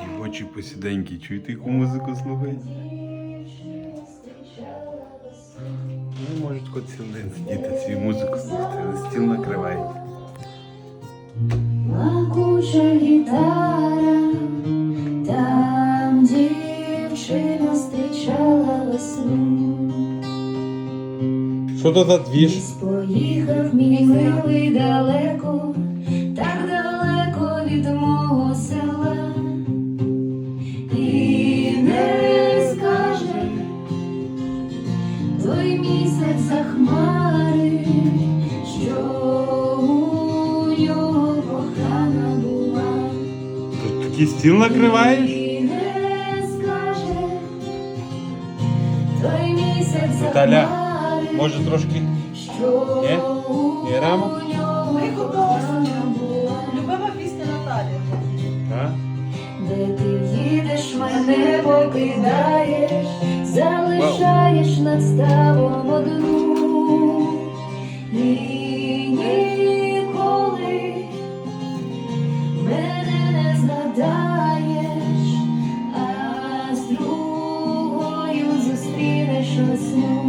Дівочі посіденькі, чуєте, яку музику слухають? Ну, можуть хоч цілий день сидіти свою музику слухати, але стіл накривають. Плакуча гітара, там дівчина зустрічала весну. Що то за двіж? Поїхав мій милий далеко, так далеко від мого села. Той місяць за хмари, що у нього кохана була. Такий стіл накриваєш? І не скаже той місяць за Наталя, хмари, Може трошки? що Ні? Ні, Рамо? у нього Ми була. Любима пісня Наталі. Так? Де ти їдеш, мене покидаєш, залишаєш над ставом одну. І ніколи мене не згадаєш, а з другою зустрінеш весну.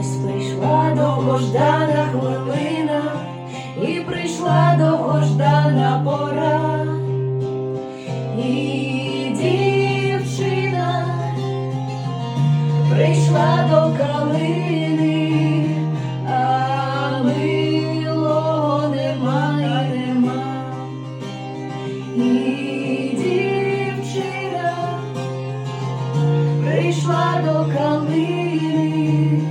Ось прийшла довгождана хвилина, і прийшла довгождана пора. І прийшла до калини, а милого нема нема. І дівчина прийшла до калини,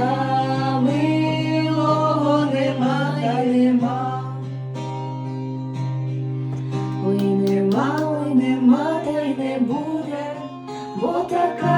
а милого нема й нема. Ой, нема, ой, нема, та й не буде, бо така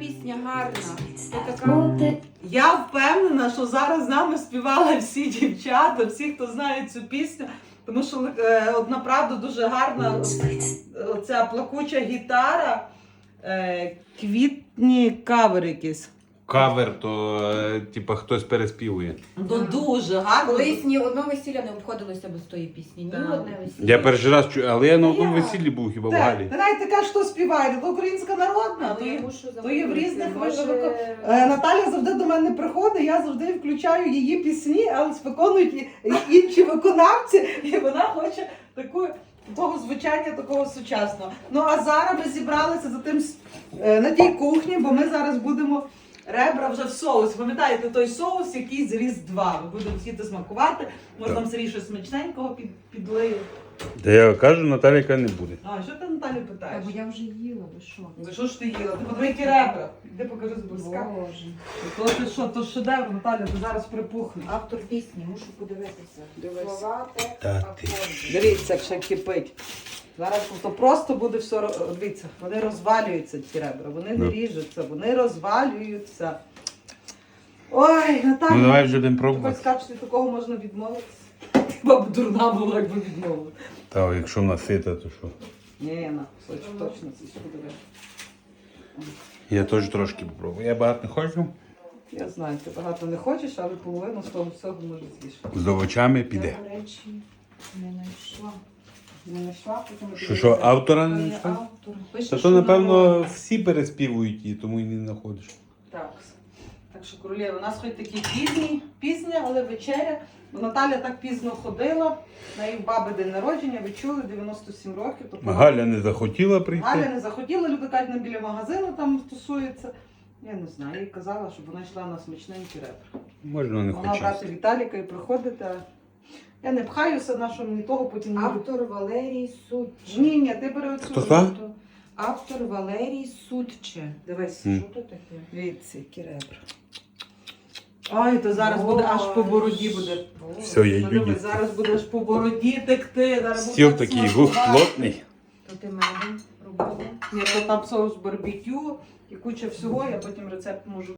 пісня гарна. Це така Я впевнена, що зараз з нами співали всі дівчата, всі, хто знає цю пісню. Тому що е, от направду дуже гарна оця плакуча гітара, е, квітні кавер якісь. Кавер, то е, типа хтось переспівує. Ну дуже гарно. колись ні одне весілля не обходилося без тої пісні. Ні Так. одне весілля. Я перший раз чую, але я на одному Я. весіллі був хіба в Так, Галі. навіть така, що співає, то українська народна. То Ну, є, то є в різних випадках. Е, Наталя завжди до мене приходить, я завжди включаю її пісні, але виконують і- і інші виконавці, і вона хоче таку. Того звучання такого сучасного. Ну а зараз ми зібралися за тим с- е, на тій кухні, бо ми зараз будемо ребра вже в соусі. Пам'ятаєте той соус, який з Різдва. Ми будемо всі смакувати. Може там Сергій щось смачненького під, підлиє. Та я кажу, Наталіка не буде. А що ти Наталі Та, питаєш? бо я вже їла, ви що? За що ж ти їла? Ти подиви, які ребра. Іди покажи зблизька. Боже. То ти що, то шедевр, Наталя, ти зараз припухнеш. Автор пісні, мушу подивитися. Дивись. Слова, текст, Та ти акорди. Дивіться, як ще кипить. Зараз то просто буде все. Дивіться, вони розвалюються ці ребра, вони не Ну. ріжуться, вони розвалюються. Ой, Наталя, Ну давай вже будемо ти хоч скажеш, що від такого можна відмовитися. Баба дурна була, якби відмовила. Та якщо вона сита, то що? Ні, на кусочок точно це подиви. Я теж трошки попробую. Я багато не хочу. Я знаю, ти багато не хочеш, але половину з того всього може з'їш. З овочами піде. Я, до речі, не знайшла. Не знайшла, потім Що, що, автора не Але знайшла? автор пише, Та що то, напевно, всі переспівують її, тому і не знаходиш. Так. Так що, королєва, у нас хоч такий пізній, пізня, але вечеря. Бо Наталя так пізно ходила. На її баби день народження, ви чули, 97 років. То Галя не захотіла прийти. Галя не захотіла, люди кажуть, на біля магазину там стосується. Я не знаю, їй казала, щоб вона йшла на смачненький реп. Можна не Могла брати. Віталіка і приходити. а Я не пхаюся, на що мені того потім не Автор Валерій Судче. Ні, ні, ти бери оцю. Хто хто? Автор Валерій Судче. Дивись. М. Що то таке? Дивіться, які ребра. Ой, то зараз буде аж по бороді буде. Все, я йду зараз буде аж по бороді текти. Зараз буде Стіл так такий смакувати. плотний. То ти мене робила? Ні, то там соус барбекю і куча всього, я потім рецепт можу